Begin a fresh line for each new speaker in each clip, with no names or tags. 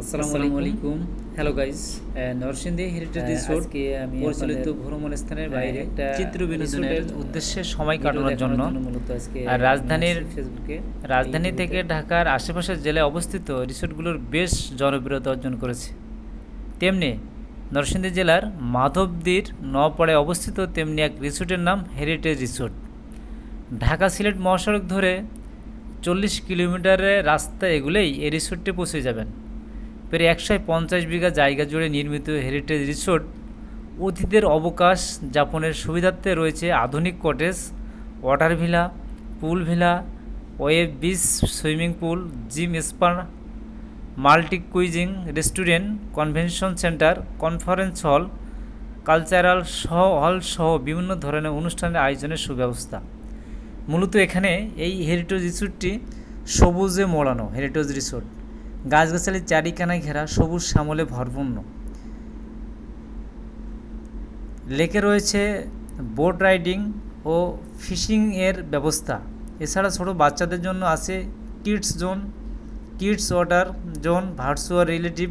আসসালামু আলাইকুম। Hello guys Narsingdi heritage resort
আমি
পরিচালিত ভ্রমণ স্থানের বাইরে
একটা
চিত্র বিনোদনের উদ্দেশ্যে সময় কাটানোর জন্য। আর রাজধানীর
ফেসবুকে
রাজধানী থেকে ঢাকার আশেপাশের জেলায় অবস্থিত রিসোর্টগুলোর বেশ জনপ্রিয়তা অর্জন করেছে। তেমনি নরসিংদী জেলার মাধবদীর নওপাড়ায় অবস্থিত তেমনি এক রিসোর্টের নাম হেরিটেজ রিসোর্ট ঢাকা সিলেট মহাসড়ক ধরে চল্লিশ কিলোমিটারের রাস্তা এগুলেই এই রিসোর্টে পৌঁছে যাবেন। প্রায় একশো পঞ্চাশ বিঘা জায়গা জুড়ে নির্মিত হেরিটেজ রিসোর্ট। অতিথিদের অবকাশ, যাপনের সুবিধার্থে রয়েছে আধুনিক cottage, water villa, pool villa, wave beach, swimming pool, gym spa multi cuisine restaurant, convention centre, conference hall, cultural সহ, হল সহ বিভিন্ন ধরনের অনুষ্ঠানের আয়োজনের সুব্যবস্থা। মূলত এখানে এই হেরিটেজ রিসোর্টটি সবুজে মোড়ানো, হেরিটেজ রিসোর্ট। গাছগাছালি চারিকানায় ঘেরা সবুজ শ্যামলে ভরপূর্ণ। লেকে রয়েছে বোট রাইডিং ও ফিশিং এর ব্যবস্থা। এছাড়া ছোট বাচ্চাদের জন্য আছে kids zone, kids water zone, virtual relative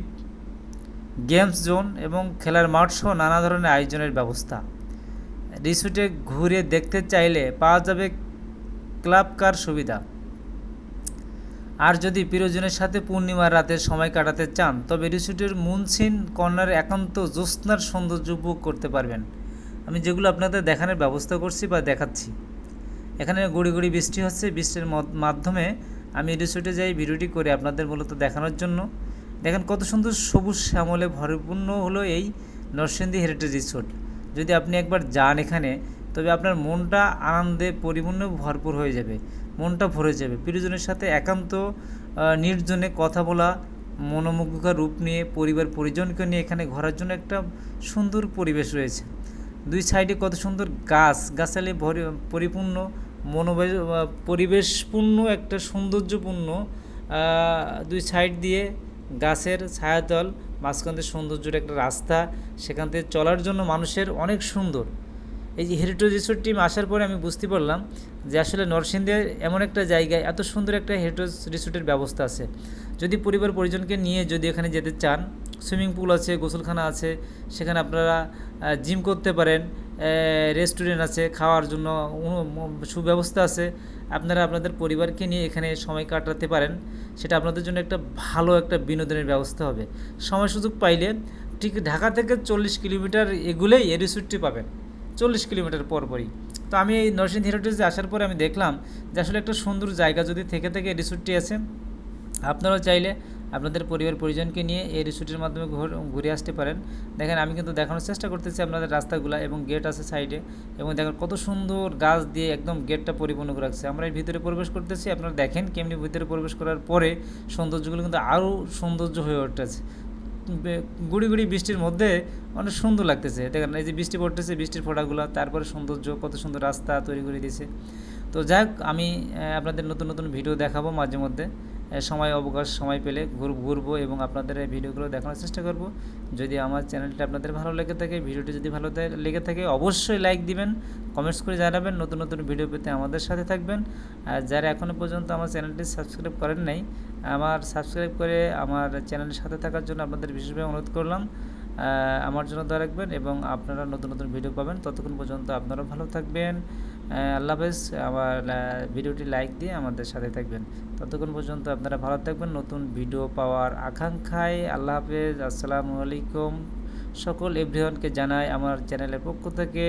games zone এবং খেলার মাঠ সহ নানা ধরনের আয়োজনের ব্যবস্থা। রিসোর্টে ঘুরে দেখতে চাইলে পাওয়া যাবে ক্লাব কার সুবিধা। আর যদি প্রিয়জনের সাথে পূর্ণিমার রাতে সময় কাটাতে চান, তবে রিসোর্টের মুনসিন কর্নারে একান্ত জ্যোৎস্নার সৌন্দর্য উপভোগ করতে পারবেন। আমি যেগুলো আপনাদের দেখানোর ব্যবস্থা করছি বা দেখাচ্ছি। এখানে গুড়ি গুড়ি বৃষ্টি হচ্ছে। বৃষ্টির মাধ্যমে আমি রিসোর্টে যাই ভিডিওটি করে আপনাদের মূলত দেখানোর জন্য। দেখেন কত সুন্দর সবুজ শ্যামলে ভরপূর্ণ হলো এই নরসিংদী হেরিটেজ রিসোর্ট। যদি আপনি একবার যান এখানে তবে আপনার মনটা আনন্দে পরিপূর্ণ ভরপুর হয়ে যাবে। মনটা ভরে যাবে। প্রিয়জনের সাথে একান্ত নির্জনে কথা বলা, মনোমুগ্ধকর রূপ নিয়ে, পরিবার পরিজনকে নিয়ে এখানে ঘোরার জন্য একটা সুন্দর পরিবেশ রয়েছে। দুই সাইডে কত সুন্দর গাছ, গাছালি ভরি, পরিপূর্ণ, মনোবেশ পরিবেশপূর্ণ একটা সৌন্দর্যপূর্ণ দুই সাইড দিয়ে গাছের ছায়াতল, মাঝখান সৌন্দর্যের একটা রাস্তা, সেখান থেকে চলার জন্য মানুষের অনেক সুন্দর। এই যে হেরিটেজ রিসোর্ট টিম আসার পরে আমি বুঝতে পারলাম যে আসলে নরসিংদীর এমন একটা জায়গায় এত সুন্দর একটা হেরিটেজ রিসোর্টের ব্যবস্থা আছে। যদি পরিবার পরিজনকে নিয়ে যদি এখানে যেতে চান সুইমিং পুল আছে, গোসলখানা আছে, সেখানে আপনারা জিম করতে পারেন রেস্টুরেন্ট আছে, খাওয়ার জন্য সুব্যবস্থা আছে, আপনারা আপনাদের পরিবারকে নিয়ে এখানে সময় কাটাতে পারেন। সেটা আপনাদের জন্য একটা ভালো একটা বিনোদনের ব্যবস্থা হবে। সময় সুযোগ পাইলে ঠিক ঢাকা থেকে চল্লিশ কিলোমিটার এগুলেই এই রিসোর্টটি পাবেন। চল্লিশ কিলোমিটার পরপরই তো আমি এই নরসিংহ হেরিটেজে আসার পরে আমি দেখলাম যে আসলে একটা সুন্দর জায়গা যদি থেকে থেকে রিসোর্টটি আছে, আপনারাও চাইলে আপনাদের পরিবার পরিজনকে নিয়ে এই রিসোর্টের মাধ্যমে ঘুর- আসতে পারেন। দেখেন, আমি কিন্তু দেখানোর চেষ্টা করতেছি আপনাদের রাস্তাগুলো এবং গেট আছে সাইডে এবং দেখেন কত সুন্দর গাছ দিয়ে একদম গেটটা পরিপূর্ণ করে রাখছে। আমরা এই ভিতরে প্রবেশ করতেছি, আপনারা দেখেন কেমনি ভিতরে প্রবেশ করার পরে সৌন্দর্যগুলো কিন্তু আরও সৌন্দর্য হয়ে উঠতেছে। বে- গুড়ি গুড়ি বৃষ্টির মধ্যে অনেক সুন্দর লাগতেছে। দেখেন এই যে বৃষ্টি পড়তেছে, বৃষ্টির ফোটাগুলো, তারপরে সৌন্দর্য, কত সুন্দর রাস্তা তৈরি করে দিয়েছে। তো যাক আমি আপনাদের নতুন নতুন ভিডিও দেখাবো মাঝে মধ্যে। সময় অবকাশ, সময় পেলে ঘুর, ঘুরবো এবং আপনাদের এই ভিডিওগুলো দেখানোর চেষ্টা করব। যদি আমার চ্যানেলটি আপনাদের ভালো লেগে থাকে, ভিডিওটি যদি ভালো লেগে থাকে, অবশ্যই লাইক দিবেন, কমেন্টস করে জানাবেন, নতুন নতুন ভিডিও পেতে আমাদের সাথে থাকবেন। আর যারা এখনও পর্যন্ত আমার চ্যানেলটি সাবস্ক্রাইব করেন নাই, আমার সাবস্ক্রাইব করে আমার চ্যানেলের সাথে থাকার জন্য আপনাদের বিশেষভাবে অনুরোধ করলাম। আমার জন্য দোয়া রাখবেন এবং আপনারা নতুন নতুন ভিডিও পাবেন। ততক্ষণ পর্যন্ত আপনারাও ভালো থাকবেন। আল্লাহ হাফেজ। আমার ভিডিওটি লাইক দিয়ে আমাদের সাথে থাকবেন। ততক্ষণ পর্যন্ত আপনারা ভালো থাকবেন। নতুন ভিডিও পাওয়ার আকাঙ্ক্ষায় আল্লাহ হাফেজ। আসসালামু আলাইকুম। সকল এভরিওয়ানকে জানাই আমার চ্যানেলের পক্ষ থেকে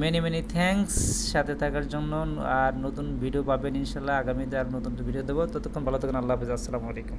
মেনি মেনি থ্যাঙ্কস সাথে থাকার জন্য আর নতুন ভিডিও পাবেন ইনশাল্লাহ। আগামীতে আর নতুন ভিডিও দেবো। ততক্ষণ ভালো থাকুন আল্লাহ হাফেজ। আসসালামু আলাইকুম।